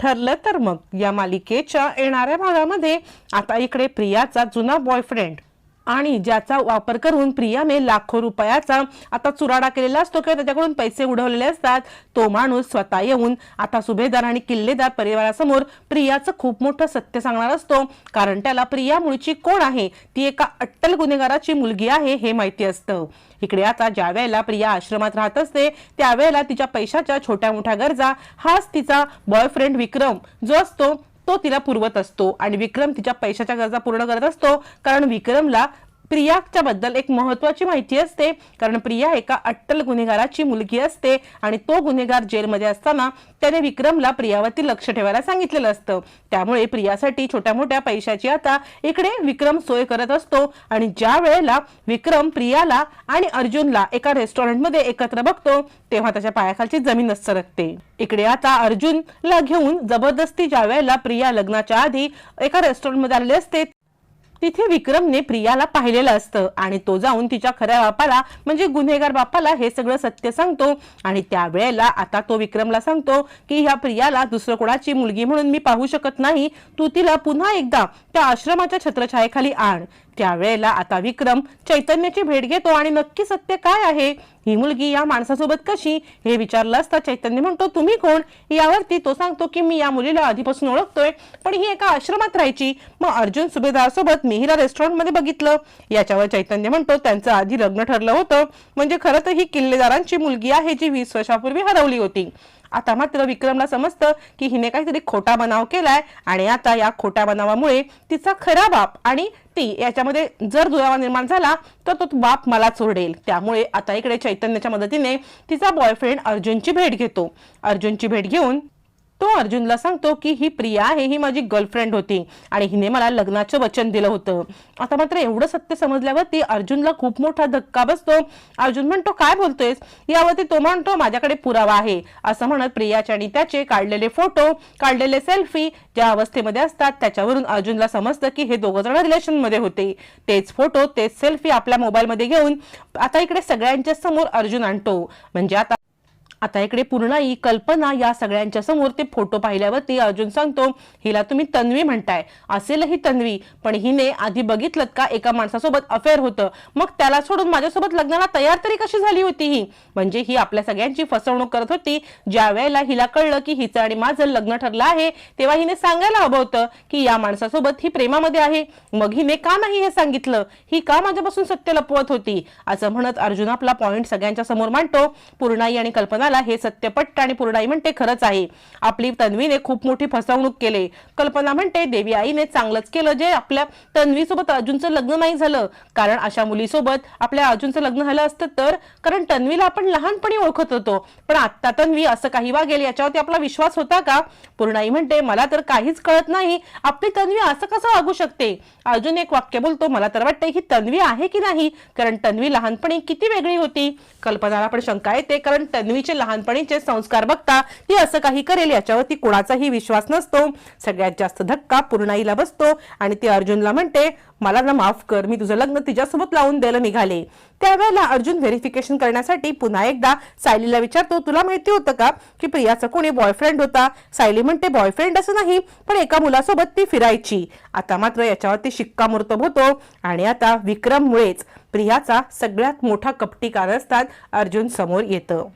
ठरलं तर मग या मालिकेच्या येणाऱ्या भागामध्ये आता इकडे प्रियाचा जुना बॉयफ्रेंड आणि ज्याचा वापर करून प्रियाने लाखो रुपयाचा आता चुराडा केलेला असतो किंवा त्याच्याकडून पैसे उडवलेले असतात तो माणूस स्वतः येऊन आता सुभेदार आणि किल्लेदार परिवारासमोर प्रियाचं खूप मोठं सत्य सांगणार असतो. कारण त्याला प्रिया मुळची कोण आहे? ती एका अट्टल गुन्हेगाराची मुलगी आहे हे माहिती असतं. इकडे आता ज्या वेळेला प्रिया आश्रमात राहत असते त्यावेळेला तिच्या पैशाच्या छोट्या मोठ्या गरजा हाच तिचा बॉयफ्रेंड विक्रम जो असतो तो तिला पुरवत असतो आणि विक्रम तिच्या पैशाच्या गरजा पूर्ण करत असतो. कारण विक्रमला प्रियाच्या बद्दल एक महत्वाची माहिती असते. कारण प्रिया एका अट्टल गुन्हेगाराची मुलगी असते आणि तो गुन्हेगार जेलमध्ये असताना त्याने विक्रमला प्रियावरती लक्ष ठेवायला सांगितलेलं असतं. त्यामुळे प्रियासाठी छोट्या मोठ्या पैशाची आता इकडे विक्रम सोय करत असतो आणि ज्या वेळेला विक्रम प्रियाला आणि अर्जुनला एका रेस्टॉरंटमध्ये एकत्र बघतो तेव्हा त्याच्या पायाखालची जमीन सरकते. इकडे आता अर्जुनला घेऊन जबरदस्ती ज्या वेळेला प्रिया लग्नाच्या आधी एका रेस्टॉरंटमध्ये आलेले असते तिथे विक्रमने प्रियाला पाहिलेलं असतं आणि तो जाऊन तिच्या खऱ्या बापाला म्हणजे गुन्हेगार बापाला हे सगळं सत्य सांगतो. आणि त्यावेळेला आता तो विक्रमला सांगतो की ह्या प्रियाला दुसरं कोणाची मुलगी म्हणून मी पाहू शकत नाही. तू तिला पुन्हा एकदा त्या आश्रमाच्या छत्रछायेखाली आण. त्यावेळेला आता विक्रम चैतन्याची भेट घेतो आणि नक्की सत्य काय आहे? ही मुलगी या माणसासोबत कशी? हे विचारलं असता चैतन्य म्हणतो तुम्ही कोण? यावरती तो सांगतो की मी या मुलीला आधीपासून ओळखतोय पण ही एका आश्रमात राहायची. मग अर्जुन सुभेदारसोबत मी हिला रेस्टॉरंटमध्ये बघितलं. याच्यावर चैतन्य म्हणतो त्यांचं आधी लग्न ठरलं होतं. म्हणजे खरं तर ही किल्लेदारांची मुलगी आहे जी वीस वर्षापूर्वी हरवली होती. आता मात्र विक्रमला समजतं की हिने काहीतरी खोटा बनाव केलाय आणि आता या खोट्या बनावामुळे तिचा खरा बाप आणि ती याच्यामध्ये जर दुरावा निर्माण झाला तर तो बाप मला चोरडेल. त्यामुळे आता इकडे चैतन्याच्या मदतीने तिचा बॉयफ्रेंड अर्जुनची भेट घेतो. अर्जुनची भेट घेऊन तो अर्जुनला सांगतो की ही प्रिया आहे ही माझी गर्लफ्रेंड होती आणि हिने मला लग्नाचं वचन दिलं होतं. आता मात्र एवढं सत्य समजल्यावरती अर्जुनला खूप मोठा धक्का बसतो. अर्जुन म्हणतो काय बोलतोयस? यावरती तो म्हणतो माझ्याकडे पुरावा आहे. असं म्हणत प्रियाचे आणि त्याचे काढलेले फोटो काढलेले सेल्फी ज्या अवस्थेमध्ये असतात त्याच्यावरून अर्जुनला समजतं की हे दोघं जण रिलेशनमध्ये होते. तेच फोटो तेच सेल्फी आपल्या मोबाईलमध्ये घेऊन आता इकडे सगळ्यांच्या समोर अर्जुन आणतो. म्हणजे आता आता इकडे पूर्ण कल्पना या सगळ्यांच्या समोर ते फोटो पाहिल्यावरती अर्जुन सांगतो हिला तुम्ही तन्वी म्हणताय. असेल ही तन्वी पण हिने आधी बघितलं का एका माणसासोबत अफेअर होतं? मग त्याला सोडून माझ्यासोबत लग्नाला तयार तरी कशी झाली होती ही? म्हणजे ही आपल्या सगळ्यांची फसवणूक करत होती. ज्या वेळेला हिला कळलं की हिचं आणि माझं लग्न ठरलं आहे तेव्हा हिने सांगायला हवं होतं की या माणसासोबत ही प्रेमामध्ये आहे. मग हिने का नाही हे सांगितलं? ही का माझ्यापासून सत्य लपवत होती? असं म्हणत अर्जुन आपला पॉइंट सगळ्यांच्या समोर मांडतो. पूर्णाई आणि कल्पनाला हे सत्य पटतं आणि पूर्णाई म्हणते खरंच आहे. आपली तन्वीने खूप मोठी फसवणूक केली. कल्पना म्हणते देवी आईने चांगलंच केलं जे आपल्या तन्वीसोबत अर्जुनचं लग्न नाही झालं. कारण अशा मुलीसोबत आपल्या अर्जुनचं लग्न झालं असतं तर कारण तन्वीला आपण लहानपणी ओळखत होतो. पण आता तन्वी असं काही वागेल याच्यावरती आपला विश्वास होता का? पूर्णाई म्हणते मला तर काहीच कळत नाही. आपली तन्वी असं कसं वागू शकते? अर्जुन एक वाक्य बोलतो मला तर वाटतंय ही तन्वी आहे की नाही? कारण तन्वी लहानपणी किती वेगळी होती. कल्पनाला पण शंका येते कारण तन्वीचे लहानपणीचे संस्कार बघता ती असं काही करेल याच्यावरती कोणाचाही विश्वास नसतो. सगळ्यात जास्त धक्का पूर्णाईला बसतो आणि ती अर्जुनला म्हणते मला ना माफ कर मी तुझं लग्न तिच्यासोबत लावून द्यायला निघाले. त्यावेळेला अर्जुन व्हेरिफिकेशन करण्यासाठी पुन्हा एकदा सायलीला विचारतो तुला माहिती होतं का की प्रियाचा कोणी बॉयफ्रेंड होता? सायली म्हणते बॉयफ्रेंड असं नाही पण एका मुलासोबत ती फिरायची. आता मात्र याच्यावरती शिक्कामोर्तब होतो आणि आता विक्रममुळेच प्रियाचा सगळ्यात मोठा कपटी कारस्थान अर्जुन समोर येतं.